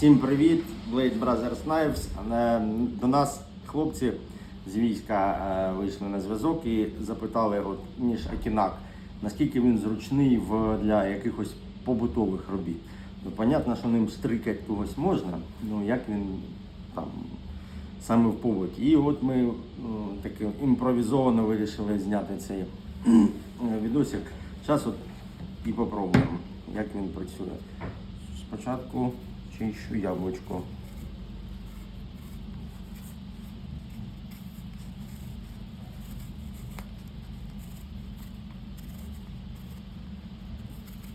Всім привіт! Blade Brothers Knives. Е, До нас хлопці з війська е, вийшли на зв'язок і запитали, от ніж Акінак, наскільки він зручний в, для якихось побутових робіт. Ну, понятно, що ним стрикати когось можна, ну як він там саме в побуті. І от ми м, таки імпровізовано вирішили зняти цей е, відосик. Зараз от і попробуємо, як він працює. Спочатку чищу яблучко.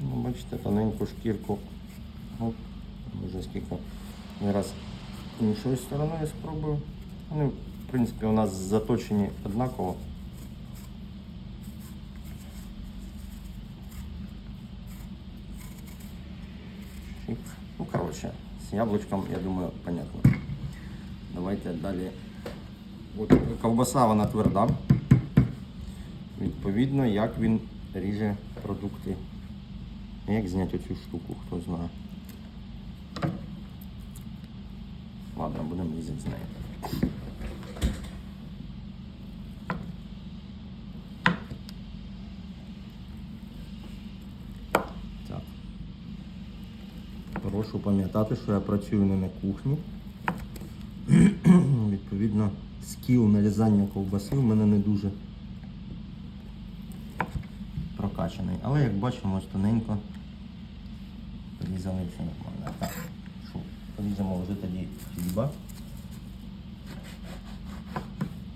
Ну, бачите, тоненьку шкірку. Оп, вже скільки. Зараз іншою стороною спробую. Вони, в принципі, у нас заточені однаково. Чик. Ну, короче, с яблочком, я думаю, понятно. Давайте далі. От ковбаса вона тверда. Відповідно, як він ріже продукти. Як зняти цю штуку, хто знає. Ладно, будемо різати з нею. Так. Прошу пам'ятати, що я працюю не на кухні. Відповідно, скіл нарізання ковбаси в мене не дуже прокачаний. Але як бачимо, ось тоненько порізали все нормально. Так, що, поріземо вже тоді хліба.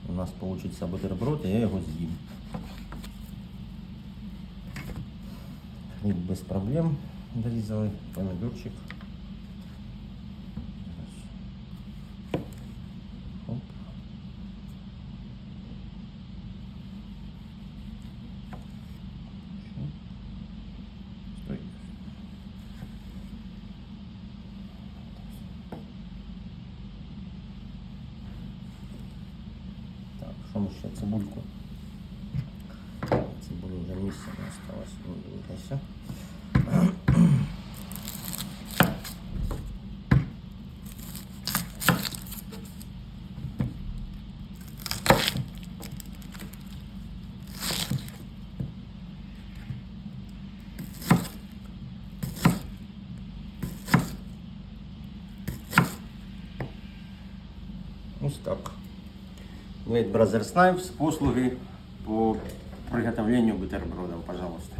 У нас вийде бутерброд, і я його з'їм. Хліб без проблем дорізали, помідорчик. Оп. Стой. Так, що ми ще цибульку? Цибулі вже місце не осталось. Ну, Ось так. Blade Brothers Knives, послуги по приготовлению бутербродов, пожалуйста.